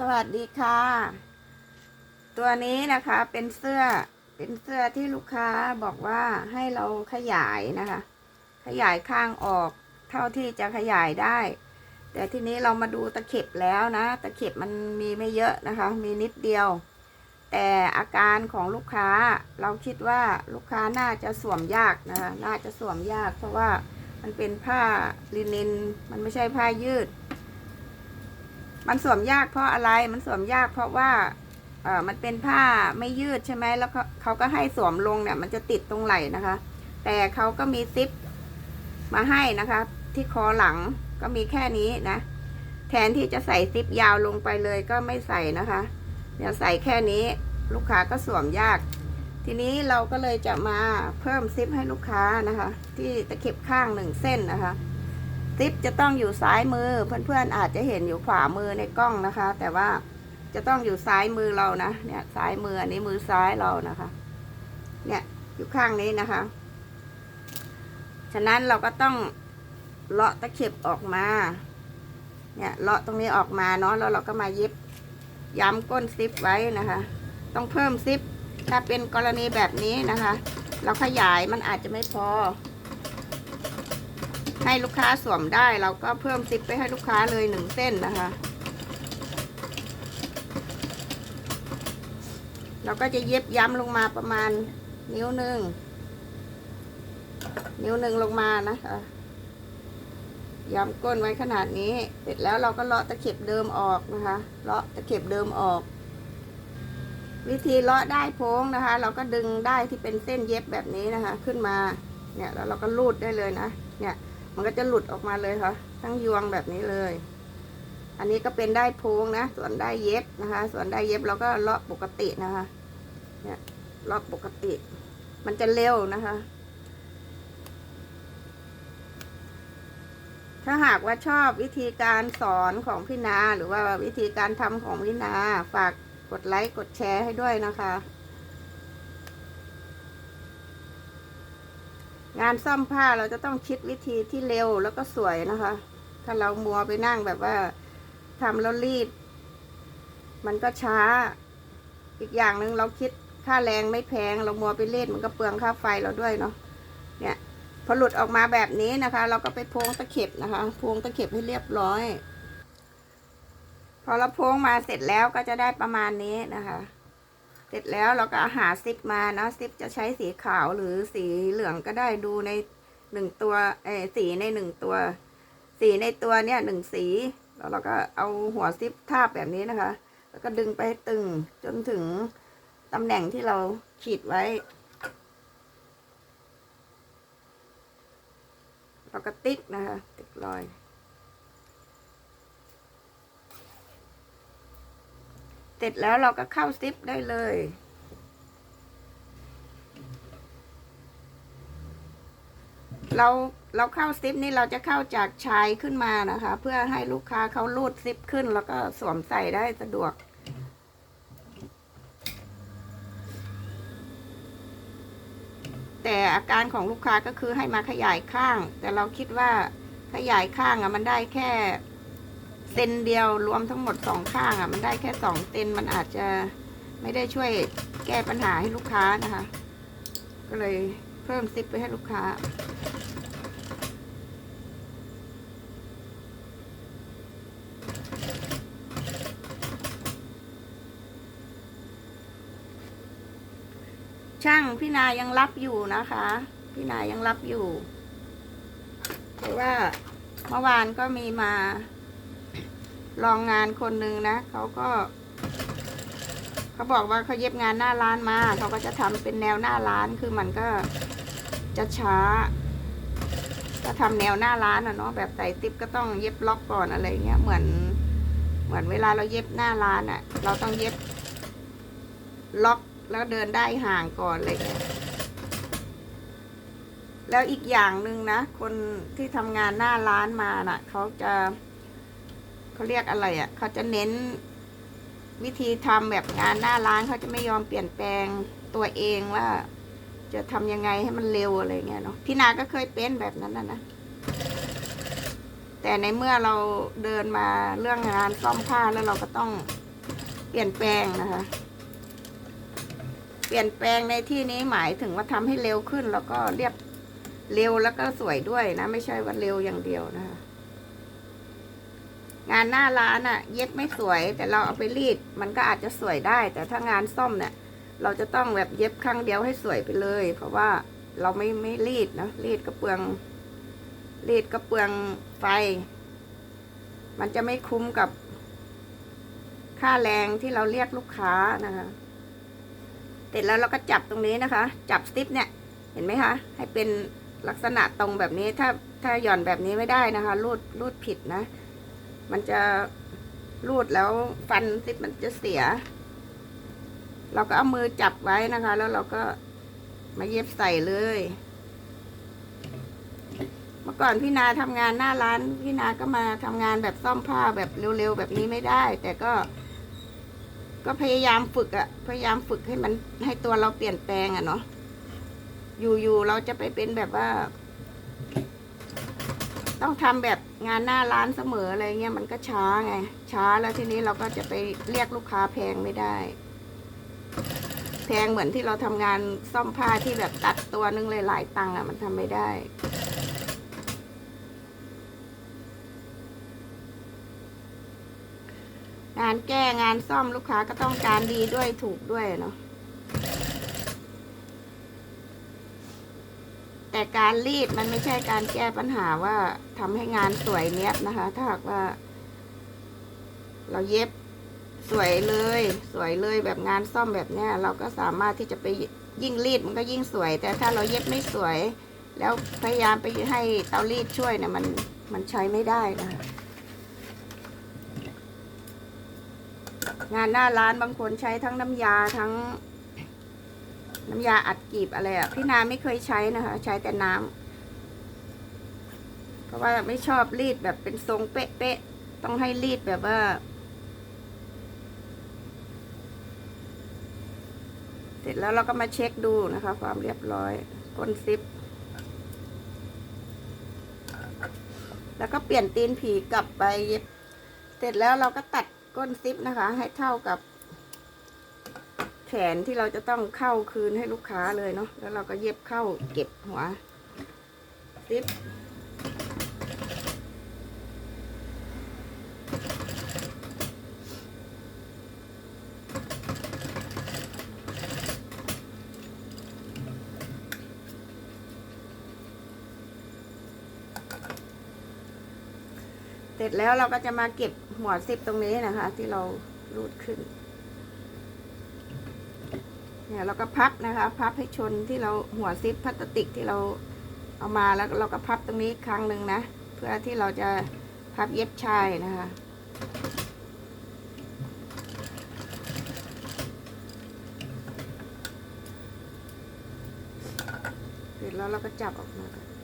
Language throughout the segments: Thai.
สวัสดีค่ะ ตัวนี้นะคะเป็นเสื้อเป็นเสื้อที่ลูกค้าบอกว่าให้เราขยายนะคะ ขยายข้างออกเท่าที่จะขยายได้ แต่ทีนี้เรามาดูตะเข็บแล้วนะ ตะเข็บมันมีไม่เยอะนะคะ มีนิดเดียว แต่อาการของลูกค้าเราคิดว่าลูกค้าน่าจะสวมยากนะคะน่าจะสวมยาก เพราะว่ามันเป็นผ้าลินิน มันไม่ใช่ผ้ายืด มันสวมยากเพราะอะไร มันสวมยากเพราะว่าเออมันเป็นผ้าไม่ยืดใช่ไหมแล้วเขาก็ให้สวมลงเนี่ยมันจะติดตรงไหล่นะคะ แต่เขาก็มีซิปมาให้นะคะ ที่คอหลังก็มีแค่นี้นะ แทนที่จะใส่ซิปยาวลงไปเลยก็ไม่ใส่นะคะ เดี๋ยวใส่แค่นี้ลูกค้าก็สวมยาก ทีนี้เราก็เลยจะมาเพิ่มซิปให้ลูกค้านะคะ ที่ตะเข็บข้างหนึ่งเส้นนะคะ ซิปจะต้องอยู่ซ้ายมือเพื่อนๆอาจจะเห็นอยู่ขวามือในกล้องนะคะ แต่ว่าจะต้องอยู่ซ้ายมือเรานะเนี่ยซ้ายมืออันนี้มือซ้ายเรานะคะ เนี่ยอยู่ข้างนี้นะคะ ฉะนั้นเราก็ต้องเลาะตะเข็บออกมา เนี่ยเลาะตรงนี้ออกมาเนาะแล้วเราก็มาเย็บย้ำก้นซิปไว้นะคะ ต้องเพิ่มซิปถ้าเป็นกรณีแบบนี้นะคะ เราขยายมันอาจจะไม่พอ ให้ลูกค้าสวมได้เราก็เพิ่มซิปไปให้ลูกค้าเลยหนึ่งเส้นนะคะ เราก็จะเย็บย้ำลงมาประมาณนิ้วหนึ่งนิ้วหนึ่งลงมานะคะย้ำก้นไว้ขนาดนี้ เสร็จแล้วเราก็เลาะตะเข็บเดิมออกนะคะเลาะตะเข็บเดิมออก วิธีเลาะได้โพ้งนะคะ เราก็ดึงได้ที่เป็นเส้นเย็บแบบนี้นะคะ ขึ้นมาเนี่ยแล้วเราก็ลูดได้เลยนะ เนี่ย มันก็จะหลุดออกมาเลยค่ะ ทั้งยวงแบบนี้เลย อันนี้ก็เป็นได้โพ้งนะ ส่วนได้เย็บนะคะ ส่วนได้เย็บเราก็เลาะปกตินะคะ เนี่ยเลาะปกติ มันจะเร็วนะคะ ถ้าหากว่าชอบวิธีการสอนของพี่นา หรือว่าวิธีการทำของพี่นา ฝากกดไลค์กดแชร์ให้ด้วยนะคะ งานซ่อมผ้าเราจะต้องคิดวิธีที่เร็วแล้วก็สวยนะคะ ถ้าเรามัวไปนั่งแบบว่าทำแล้วรีบมันก็ช้า อีกอย่างหนึ่งเราคิดค่าแรงไม่แพง เรามัวไปเล่นมันก็เปลืองค่าไฟเราด้วยเนาะเนี่ยพอหลุดออกมาแบบนี้นะคะ เราก็ไปโพงตะเข็บนะคะโพงตะเข็บให้เรียบร้อย พอเราโพงมาเสร็จแล้วก็จะได้ประมาณนี้นะคะ เสร็จแล้วเราก็หาซิปมานะซิปจะใช้สีขาวหรือสีเหลืองก็ได้ดูในหนึ่งตัวเอสีในหนึ่งตัว สีในตัวเนี่ยหนึ่งสี แล้วเราก็เอาหัวซิปทาบแบบนี้นะคะ แล้วก็ดึงไปตึงจนถึงตำแหน่งที่เราขีดไว้เราก็ติ๊กนะคะ ติ๊กรอย เสร็จแล้วเราก็เข้าซิปได้เลย เราเราเข้าซิปนี่เราจะเข้าจากชายขึ้นมานะคะ เพื่อให้ลูกค้าเขาลูดซิปขึ้น แล้วก็สวมใส่ได้สะดวกแต่อาการของลูกค้าก็คือให้มาขยายข้าง แต่เราคิดว่าขยายข้างอะมันได้แค่ เซนเดียวรวมทั้งหมดสองข้างอะ มันได้แค่สองเซนมันอาจจะไม่ได้ช่วยแก้ปัญหาให้ลูกค้านะคะ ก็เลยเพิ่มซิปไปให้ลูกค้า ช่างพี่นายังรับอยู่นะคะ พี่นายังรับอยู่แต่ว่าเมื่อวานก็มีมา ลองงานคนหนึ่งนะเขาก็เขาบอกว่าเขาเย็บงานหน้าร้านมาเขาก็จะทำเป็นแนวหน้าร้านคือมันก็จะช้าก็ทำแนวหน้าร้านอะเนาะแบบใส่ติ๊บก็ต้องเย็บล็อกก่อนอะไรเงี้ยเหมือนเหมือนเวลาเราเย็บหน้าร้านอะเราต้องเย็บล็อกแล้วเดินได้ห่างก่อนอะไรเงี้ยแล้วอีกอย่างหนึ่งนะ คนที่ทำงานหน้าร้านมาน่ะ เขาจะ เขาเรียกอะไรอะ่ะ เขาจะเน้นวิธีทำแบบงานหน้าร้านเขาจะไม่ยอมเปลี่ยนแปลงตัวเองว่า จะทำยังไงให้มันเร็วอะไรเงี้ยเนาะพี่นาก็เคยเป็นแบบนั้นนะนะแต่ในเมื่อเราเดินมาเรื่องงานซ่อมผ้าแล้วเราก็ต้องเปลี่ยนแปลงนะคะ เปลี่ยนแปลงในที่นี้หมายถึงว่าทำให้เร็วขึ้น แล้วก็เรียบเร็วแล้วก็สวยด้วยนะ ไม่ใช่ว่าเร็วอย่างเดียวนะคะ งานหน้าร้านอะ่ะเย็บไม่สวย แต่เราเอาไปรีด มันก็อาจจะสวยได้ แต่ถ้างานซ่อมเนี่ย เราจะต้องแบบเย็บครั้งเดียวให้สวยไปเลย เพราะว่าเราไม่ไม่รีดนะรีดก็เปลือง รีดก็เปลืองไฟ มันจะไม่คุ้มกับ ค่าแรงที่เราเรียกลูกค้านะคะเสร็จแล้วเราก็จับตรงนี้นะคะ จับสติปเนี่ยเห็นไหมคะให้เป็นลักษณะตรงแบบนี้ถ้าถ้าหย่อนแบบนี้ไม่ได้นะคะ รูดรูดผิดนะ มันจะรูดแล้วฟันสติปมันจะเสีย เราก็เอามือจับไว้นะคะ แล้วเราก็มาเย็บใส่เลย เมื่อก่อนพี่นาทำงานหน้าร้าน พี่นาก็มาทำงานแบบซ่อมผ้าแบบเร็วๆแบบนี้ไม่ได้ แต่ก็ ก็พยายามฝึกอะพยายามฝึกให้มันให้ตัวเราเปลี่ยนแปลงอะเนาะอยู่ๆเราจะไปเป็นแบบว่า ต้องทำแบบงานหน้าร้านเสมออะไรเงี้ยมันก็ช้าไง ช้าแล้วทีนี้เราก็จะไปเรียกลูกค้าแพงไม่ได้ แพงเหมือนที่เราทำงานซ่อมผ้าที่แบบตัดตัวนึงเลยหลายตังค์อะมันทำไม่ได้งานแก้งานซ่อมลูกค้าก็ต้องการดีด้วยถูกด้วยเนาะ แต่การรีดมันไม่ใช่การแก้ปัญหาว่าทำให้งานสวยเนี้ยบนะคะ ถ้าหากว่า เราเย็บสวยเลย สวยเลยแบบงานซ่อมแบบเนี้ย เราก็สามารถที่จะไปยิ่งรีดมันก็ยิ่งสวย แต่ถ้าเราเย็บไม่สวย แล้วพยายามไปให้เตารีดช่วยเนี่ยมันมันใช้ไม่ได้นะคะงานหน้าร้านบางคนใช้ทั้งน้ำยาทั้ง น้ำยาอัดกีบอะไรอะพี่นาไม่เคยใช้นะคะ ใช้แต่น้ำเพราะว่าไม่ชอบรีดแบบเป็นทรงเป๊ะๆต้องให้รีดแบบว่า เสร็จแล้วเราก็มาเช็คดูนะคะ ความเรียบร้อยก้นซิปแล้วก็เปลี่ยนตีนผีกลับไปเย็บ เสร็จแล้วเราก็ตัดก้นซิปนะคะ ให้เท่ากับ แขนที่เราจะต้องเข้าคืนให้ลูกค้าเลยเนาะแล้วเราก็เย็บเข้าเก็บหัวซิปเสร็จแล้วเราก็จะมาเก็บหัวซิปตรงนี้นะคะ ที่เรารูดขึ้น เนี่ยเราก็พับนะคะ พับให้ชนที่เราหัวซิปพลาสติกที่เราเอามาแล้วเราก็พับตรงนี้ครั้งหนึ่งนะ เพื่อที่เราจะพับเย็บชายนะคะเสร็จแล้วเราก็จับออกมาค่ะ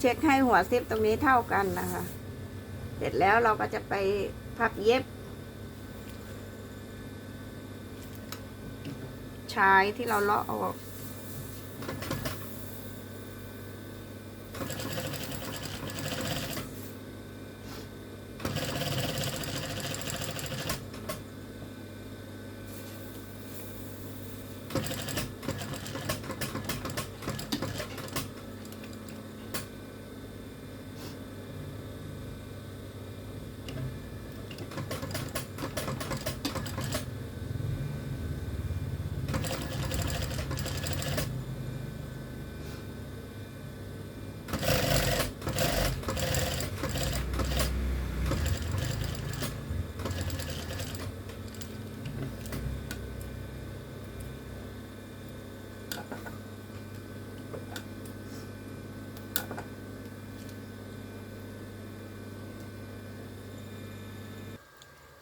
เช็คให้หัวซิปตรงนี้เท่ากันนะคะ เสร็จแล้วเราก็จะไปพับเย็บ ชายที่เราเลาะออก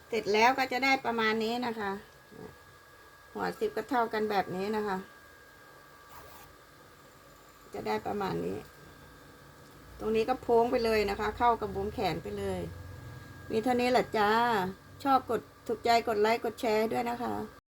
เสร็จแล้วก็จะได้ประมาณนี้นะคะ หัวสิบก็เท่ากันแบบนี้นะคะ จะได้ประมาณนี้ ตรงนี้ก็โพ้งไปเลยนะคะ เข้ากับบุ้มแขนไปเลย มีเท่านี้แหละจ้า ชอบกดถูกใจกดไลค์กดแชร์ด้วยนะคะ